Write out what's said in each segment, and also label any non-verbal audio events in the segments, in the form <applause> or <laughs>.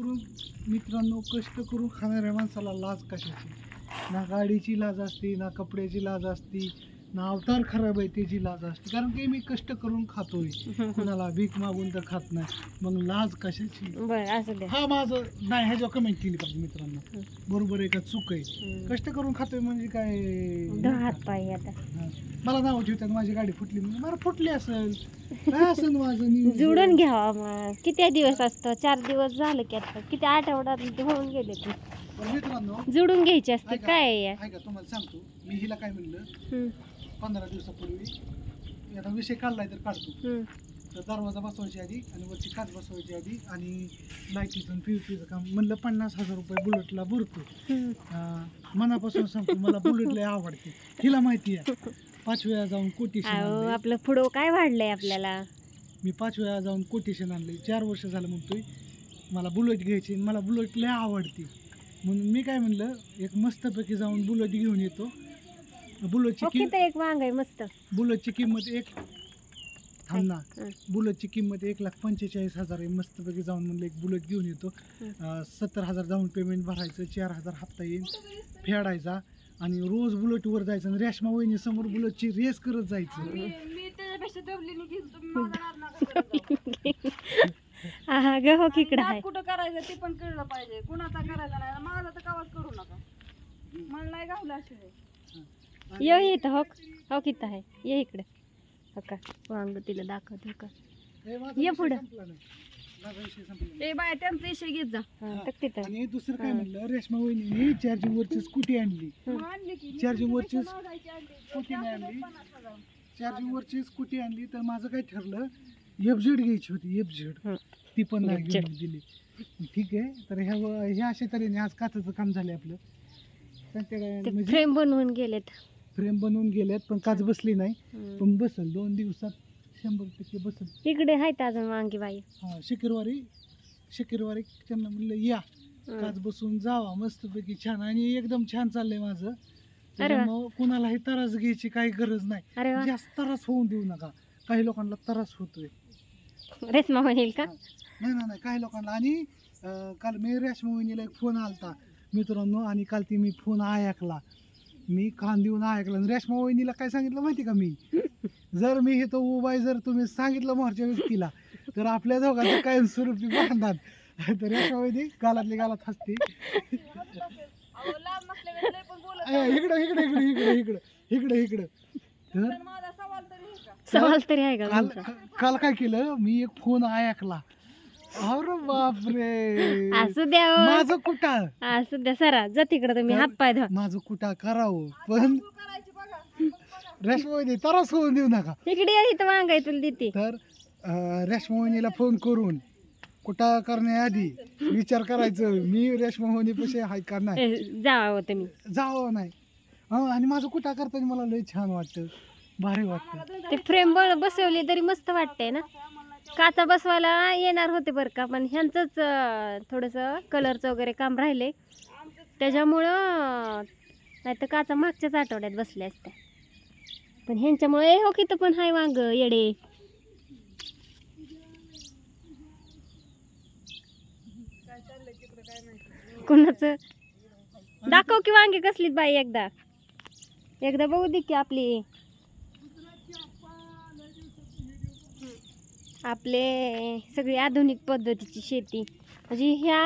करून मित्रांनो कष्ट करून खाणाऱ्या माणसाला लाज कशाची? ना गाडीची लाज असते ना कपड्याची लाज असते अवतार खराब आहे त्याची लाज असते. कारण की मी कष्ट करून खातोय. <laughs> कुणाला भीक मागून तर खात नाही. मग लाज कशाची? हा माझं नाही ह्याच्यावर कमेंट केली पाहिजे मित्रांनो. बरोबर आहे का? चूक आहे. कष्ट करून खातोय म्हणजे काय? दहा हात पाय आता. मला नाव ठेवतात माझी गाडी फुटली म्हणजे मला फुटली असेल. काय असेल माझं? <laughs> जुडून घ्यावा मग. किती दिवस असतं? चार दिवस झालं की आता. किती आठवड्यात होऊन गेले ते. मित्रांनो. जुडून घ्यायचे असते. काय तुम्हाला सांगतो. मी हिला काय म्हणलं? पंधरा दिवसापूर्वी आता विषय काढलाय तर काढतो. तर दरवाजा बसवायची आधी आणि वरची काच बसवायची आधी आणि लाईटीचं पीचं काम. म्हणलं पन्नास हजार रुपये बुलेटला भरतो. अं, मनापासून सांगतो मला बुलेट लय आवडते. हिला माहिती आहे पाच वेळा जाऊन कोटेशन अहो आणलंय. आपलं पुढं काय वाढलंय आपल्याला? मी पाच वेळा जाऊन कोटेशन आणले चार वर्ष झालं म्हणतोय मला बुलेट घ्यायची आणि मला बुलेट लय आवडते. म्हणून मी काय म्हणलं एक मस्तपैकी जाऊन बुलेट घेऊन येतो. बुलेटची कि किती एक वांग आहे मस्त. बुलेटची किंमत एक थांब ना. हं. बुलेटची किंमत एक लाख पंचेचाळीस हजार आहे. मस्तपैकी जाऊन म्हणलं एक बुलेट घेऊन येतो. हं. अं, सत्तर हजार डाऊन पेमेंट भरायचं चार हजार हप्ता येईल. फेडायचा आणि रोज बुलेटवर जायचं आणि रेशमा वहिनी समोर बुलेटची रेस करत जायचं. <laughs> हा ग हो किकडं आहे कुठं करायचं ते पण कळलं पाहिजे. कुणाचा करायचा नाही. माझा तर कावाच करू नका. मला नाही गावलं असे ये इथं हो हो किती आहे ये इकडे हो का वांग तिला दाखवत हो का हे ये विषय पुढं. संपला नाही. माझा विषय संपला नाही. ए बाय त्यांचा इशे घेत जा हा, हा. तर तिथं आणि दुसरं काय हा. म्हणलं रेशमा वहिनी चार्जिंग वरची स्कूटी आणली हं. आणली की चार्जिंग वरची. स्कूटी नाही आणली. चार्जिंग वरची स्कूटी आणली तर माझं काय ठरलं एफ झेड घ्यायची होती एफ झेड हं. ती पण नाही. घेऊन दिली ठीक आहे तर ह्या ह्या अशा तऱ्हेने आज काचाचं काम झालं आपलं ते म्हणजे फ्रेम बनवून गेलेत फ्रेम बनवून गेल्यात पण काच बसली नाही. हम्म. पण बसल दोन दिवसात शंभर टक्के बसल. इकडे आहेत अजून वांगी बाई. हा शुक्रवारी शुक्रवारी त्यांना म्हणलं या हम्म. काच बसून जावा मस्तपैकी छान. आणि एकदम छान चाललंय माझं. त्याच्यामुळं कुणालाही त्रास घ्यायची काही गरज नाही. अरे वा. जास्त त्रास होऊन देऊ नका. काही लोकांना त्रास होतोय. रेशमा होईल का? नाही नाही नाही काही लोकांना. आणि अं, काल मी रेशमा वहिनीला एक फोन आलता. मित्रांनो आणि काल ती मी फोन ऐकला मी कान देऊन ऐकला आणि रेशमा वहिनीला काय सांगितलं माहिती का मी? <laughs> जर मी इथं उभा आहे जर तुम्ही सांगितलं मोरच्या व्यक्तीला तर आपल्या दोघांचं कायमस्वरूपी बांधणार तर रेशमा वहिनी गालातली गालात हसते. इकडं इकडं इकडं इकडं इकडं इकडं इकडं. तर सवाल तरी आहे का? सवाल तरी आहे का काल काल काय केलं? मी एक फोन ऐकला. अरे बापरे. असू द्या हो. माझं कुटाळ असू द्या सरा जा तिकडे तुम्ही तर- हात पाय धुवा. माझं कुठं करावं? पण रेशमावहिनी त्रास होऊन देऊ नका. इकडे ये, इथं वांग आहे तुला देते. तर अं, फोन करून कुठं करण्याआधी विचार करायचं मी रेशमावहिनी पैसे हाय का नाही? ए, जावा हो तुम्ही. जावं नाही. हो आणि माझं कुठं करताना मला लय छान वाटतं. भारी वाटतं. ते फ्रेम बसवली तरी मस्त वाटते ना? काचा बसवायला येणार होते बरं का पण ह्यांचंच थोडंसं कलरचं वगैरे काम राहिले. त्याच्यामुळं नाही तर काचा मागच्याच आठवड्यात बसल्या असत्या. पण ह्यांच्यामुळे हो की पण हाय वांग येडे. कोणाचं? दाखव की वांगे कसलीत बाई एकदा. एकदा बघू दे की आपली. आपले सगळी आधुनिक पद्धतीची शेती. म्हणजे ह्या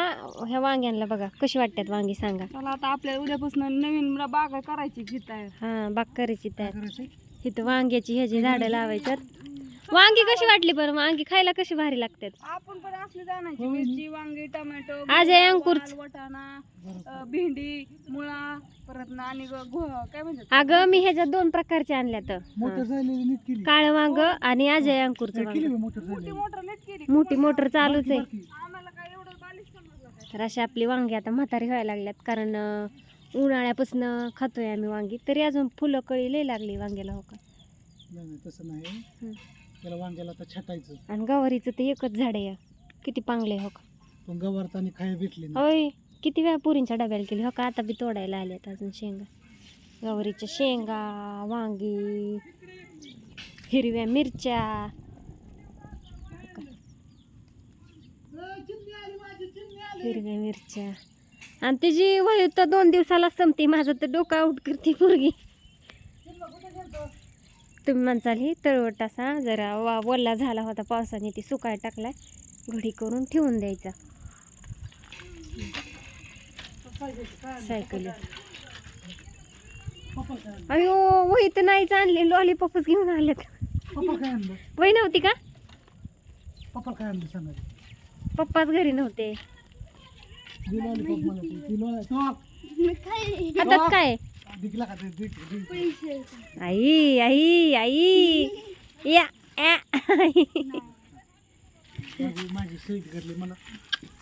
ह्या वांग्यांना बघा कशी वाटतात वांगी सांगा. मला आता आपल्याला उद्यापासून नवीन बाग करायची हा बाग करायची तयार इथं वांग्याची ह्याची झाडं लावायच्यात वांगी कशी वाटली बरं? वांगी खायला कशी भारी लागतात आपण पण असले जाण्याची हो, मिरची वांगी टोमॅटो आज आहे अंकुर. वाल, वाटाणा. अ, भेंडी मुळा परत ना आणि ग- घो- काय म्हणतात अगं मी ह्याच्यात दोन प्रकारचे मोटर झालेली नीट केली. काळं वांग आणि अजय अंकुरचं केली वांग मी मोटर मोठी झालेली. मोटर नीट केली. मोठी मोटर चालूच आहे. बारकी. आम्हाला काय एवढं बालिश समजलं काय तर अशी आपली वांगी आता म्हातारी व्हायला लागल्यात कारण उन्हाळ्यापासून खातोय आम्ही वांगी. तरी अजून फुलं कळी लई लागली वांग्याला हो का? नाही नाही तसं नाही. त्याला वांग्याला आता छटायचं. आणि गवारीचं ते एकच झाड आहे. किती पांगले हो का? पण गवारतानी खाया भेटली नाही. होय किती वेळा पुरींच्या डब्याला केली हो का? आता बी तोडायला आल्यात अजून शेंगा. गवारीच्या शेंगा वांगी हिरव्या मिरच्या. हिरव्या मिरच्या. आणि तिची वही तर दोन दिवसाला संपते माझं तर डोकं आउट करते पोरगी. तुम्ही म्हणसाल ही तळवट असा जरा वा वल्ला झाला होता पावसाने ती सुकाय टाकलाय. घडी करून ठेवून द्यायचा. सायकल. अयो वही तर नाहीच आणले लॉलीपॉपच घेऊन आलेत. वही नव्हती का? पप्पा काय आणलं सांगा पप्पाच घरी नव्हते. दिलं लॉलीपॉप मला ते. दिलं तो हातात काय? आई आई आई. या. माझी माझी सीट घडली मला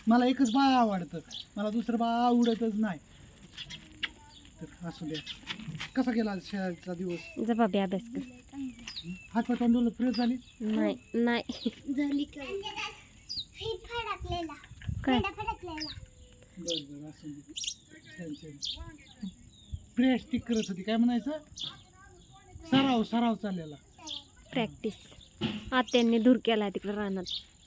मला एकच बाळ आवडतं. मला दुसरं बाळ आवडतच नाही. तर असू द्या. कसा गेला शाळेचा दिवस? जबाबी अभ्यास कर. हात पाय तोंड फ्रेश झाली? नाही नाही. काय? बरं बरं असू दे. छान छान. फ्रेश करत होती. काय म्हणायचं? सराव सराव चाललेला. प्रॅक्टिस आत्यांनी धूर केला तिकडं रानात.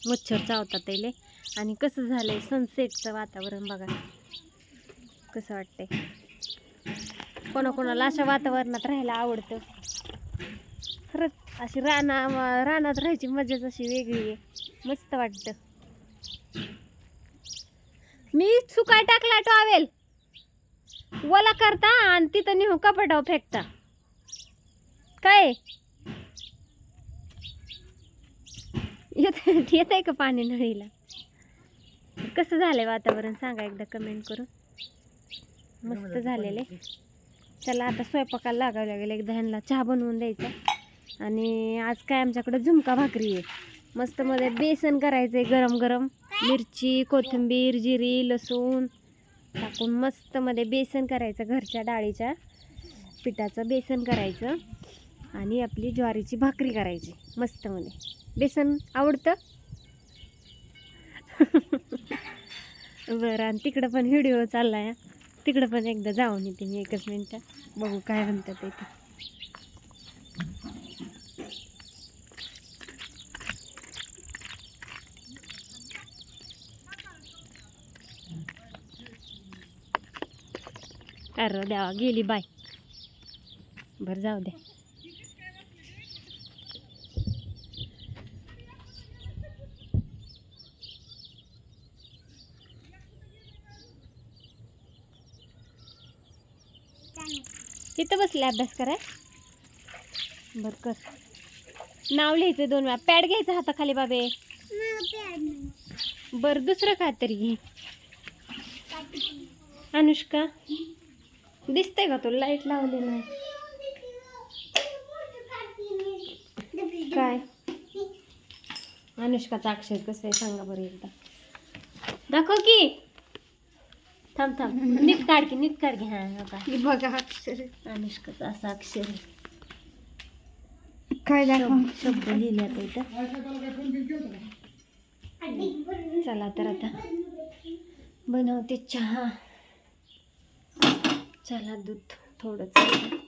मच्छर चावतात त्याले. आणि कसं झालंय सनसेटचं वातावरण बघा. कसं वाटतंय. कोणाकोणाला अशा वातावरणात राहायला आवडतं. खरंच अशी राना रानात राहायची मजाच अशी वेगळी आहे. मस्त वाटतं. मी सुकाय टाकला टॉवेल. वला करता आणि तिथं नेहून कपाटावर फेकता. काय? येत येत आहे का पाणी नळीला? कसं झालंय वातावरण? सांगा एकदा कमेंट करून. मस्त झालेले चला आता स्वयंपाकाला लागावं लागेल. एकदा ह्यांना चहा बनवून द्यायचा. आणि आज काय आमच्याकडे झुमका भाकरी आहे. मस्त मध्ये बेसन करायचं आहे गरम गरम मिरची कोथिंबीर जिरी लसूण. टाकून मस्त मध्ये बेसन करायचं घरच्या डाळीच्या पिठाचं बेसन करायचं आणि आपली ज्वारीची भाकरी करायची मस्त मध्ये बेसन आवडतं? <laughs> बरं आणि तिकडं पण व्हिडिओ चालला आहे तिकडं पण एकदा जाऊन येते मी एकच मिनटं. बघू काय म्हणतात ते. अरे द्यावा गेली बाय बरं जाऊ द्या तिथं बसले अभ्यास कराय. बर कर. नाव लिहायचं दोन वेळा. पॅड घ्यायचं हाताखाली बाबे. बर दुसरं काय तरी घे. अनुष्का. दिसतंय का तुला? लाइट लावली नाही. काय? अनुष्काचं अक्षर कसं आहे सांगा बरं एकदा. दाखव की. थांब थांब. नीट काढ की नीट काढ घे हा का बघा अक्षर. अनुष्काचं असं अक्षर. काय शब्द शब्द लिहिल्यात इथं. का? चला तर आता बनवते चहा. चला दूध थोडंच